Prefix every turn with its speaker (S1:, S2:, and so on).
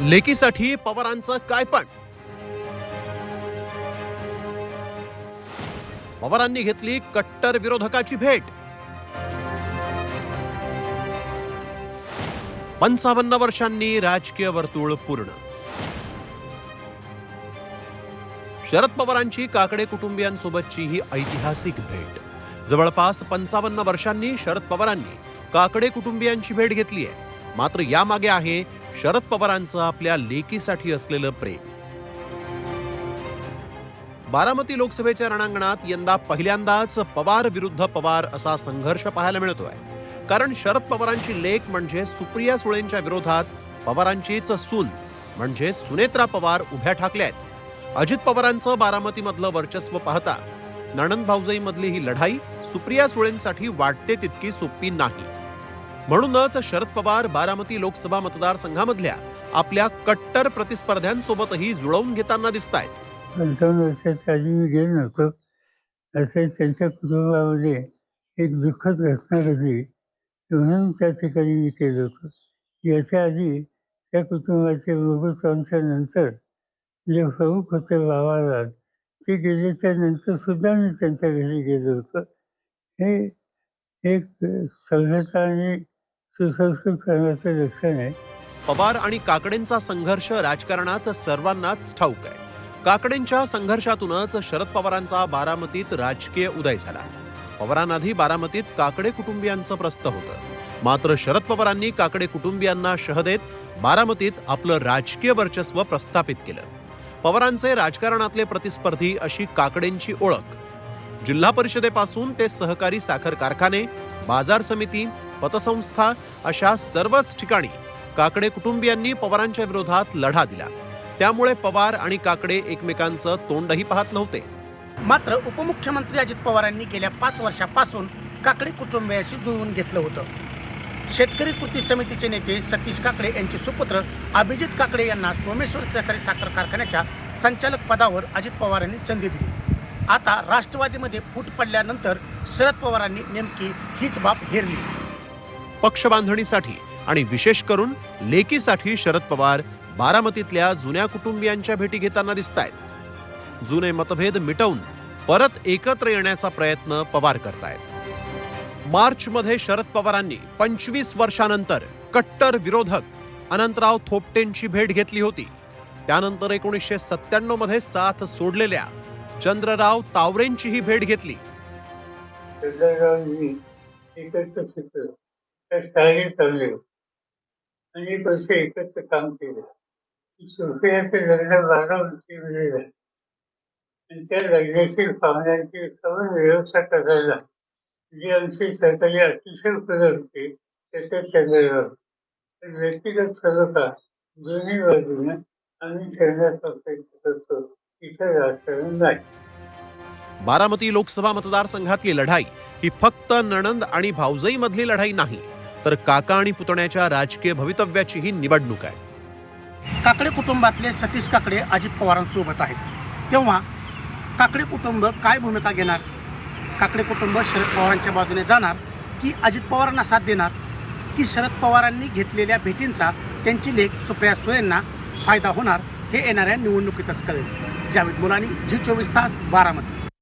S1: लेकीसाठी पवारांचं काय पण? पवारांनी घेतली कट्टर विरोधकाची भेट. पंचावन्न वर्षांनी राजकीय वर्तुळ पूर्ण. शरद पवारांची काकडे कुटुंबियांसोबतची ही ऐतिहासिक भेट. जवळपास पंचावन्न वर्षांनी शरद पवारांनी काकडे कुटुंबियांची भेट घेतली आहे मात्र यामागे आहे शरद पवारांचं आपल्या लेकीसाठी असलेलं प्रेम. बारामती लोकसभेच्या रणांगणात यंदा पहिल्यांदाच पवार विरुद्ध पवार असा संघर्ष पाहायला मिळतोय. कारण शरद पवारांची लेख म्हणजे सुप्रिया सुळेंच्या विरोधात पवारांचीच सून म्हणजे सुनेत्रा पवार उभ्या ठाकल्या आहेत अजित पवारांचं बारामतीमधलं वर्चस्व पाहता नणंद भाऊजाईमधली ही लढाई सुप्रिया सुळेंसाठी वाटते तितकी सोपी नाही. म्हणूनच शरद पवार बारामती लोकसभा मतदारसंघामधल्या आपल्या कट्टर प्रतिस्पर्ध्यांसोबतही जुळवून घेताना दिसत आहेत
S2: पंचावन्न वर्षाच्या आधी मी गेलो नव्हतो. असे त्यांच्या कुटुंबामध्ये एक दुःखद घटना घडली. म्हणून त्या ठिकाणी मी केलं होतं. याच्या आधी त्या कुटुंबाचे प्रभुत्वांच्या नंतर जे प्रमुख होते बाबाराज ते गेल्याच्या त्यानंतर सुद्धा मी त्यांच्या घरी गेलो होतो. हे एक सभ्यता आणि सुसंस्कृत करण्याचं लक्षण आहे
S1: पवार आणि काकडेंचा संघर्ष राजकारणात सर्वांनाच ठाऊक आहे. काकडेंच्या संघर्षातूनच शरद पवारांचा बारामतीत राजकीय उदय झाला. पवारांआधी बारामतीत काकडे कुटुंबियांचं प्रस्थ होतं. मात्र शरद पवारांनी काकडे कुटुंबियांना शह देत बारामतीत आपलं राजकीय वर्चस्व प्रस्थापित केलं. पवारांचे राजकारणातले प्रतिस्पर्धी अशी काकडेंची ओळख. जिल्हा परिषदेपासून ते सहकारी साखर कारखाने बाजार समिती पतसंस्था अशा सर्वच ठिकाणी काकडे कुटुंबियांनी पवारांच्या विरोधात लढा दिला. त्यामुळे पवार आणि काकडे एकमेकांचं तोंडही पाहत नव्हते.
S3: मात्र उपमुख्यमंत्री अजित पवारांनी गेल्या पाच वर्षापासून काकडे कुटुंबियाशी जुळवून घेतलं होतं. शेतकरी कृती समितीचे नेते सतीश काकडे यांचे सुपुत्र अभिजित काकडे यांना सोमेश्वर सहकारी साखर कारखान्याच्या संचालक पदावर अजित पवारांनी संधी दिली. आता राष्ट्रवादीमध्ये फूट पडल्यानंतर शरद पवारांनी नेमकी हीच बाब हेरली
S1: पक्ष बांधणीसाठी आणि विशेष करून लेकीसाठी शरद पवार बारामतीतल्या जुन्या कुटुंबियांच्या भेटी घेताना दिसत आहेत जुने मतभेद मिटवून परत एकत्र येण्याचा प्रयत्न पवार करतायत. मार्चमध्ये शरद पवारांनी पंचवीस वर्षानंतर कट्टर विरोधक अनंतराव थोपटेंची भेट घेतली होती. त्यानंतर एकोणीसशे सत्त्याण्णवमध्ये साथ सोडलेल्या चंद्रराव तावरेंचीही भेट घेतली.
S2: त्या शाळेत चालले होते. अनेक वर्ष एकत्र काम केले. सुफियाचे लग्न बारा वर्षी झालं. आणि त्या लग्नाची पाहुण्यांची सर्व व्यवस्था करायला जी आमची सरकारी अतिशय उपलब्ध होती त्याच्या चंद्रावर पण व्यक्तिगत सलोखा दोन्ही बाजूने आम्ही ठेवण्याचा प्रयत्न करतो इथं राजकारण नाही.
S1: बारामती लोकसभा मतदारसंघातली लढाई ही फक्त नणंद आणि भाऊजई मधली लढाई नाही. तर काका आणि पुतण्याच्या राजकीय भवितव्याचीही निवडणूक आहे.
S3: काकडे कुटुंबातले सतीश काकडे अजित पवारांसोबत आहेत. तेव्हा काकडे कुटुंब काय भूमिका घेणार? काकडे कुटुंब शरद पवारांच्या बाजूने जाणार की अजित पवारांना साथ देणार? की शरद पवारांनी घेतलेल्या भेटींचा त्यांची लेख सुप्रिया सुळेंना फायदा होणार हे येणाऱ्या निवडणुकीतच कळेल. जावेद मुलानी झी चोवीस तास बारामती.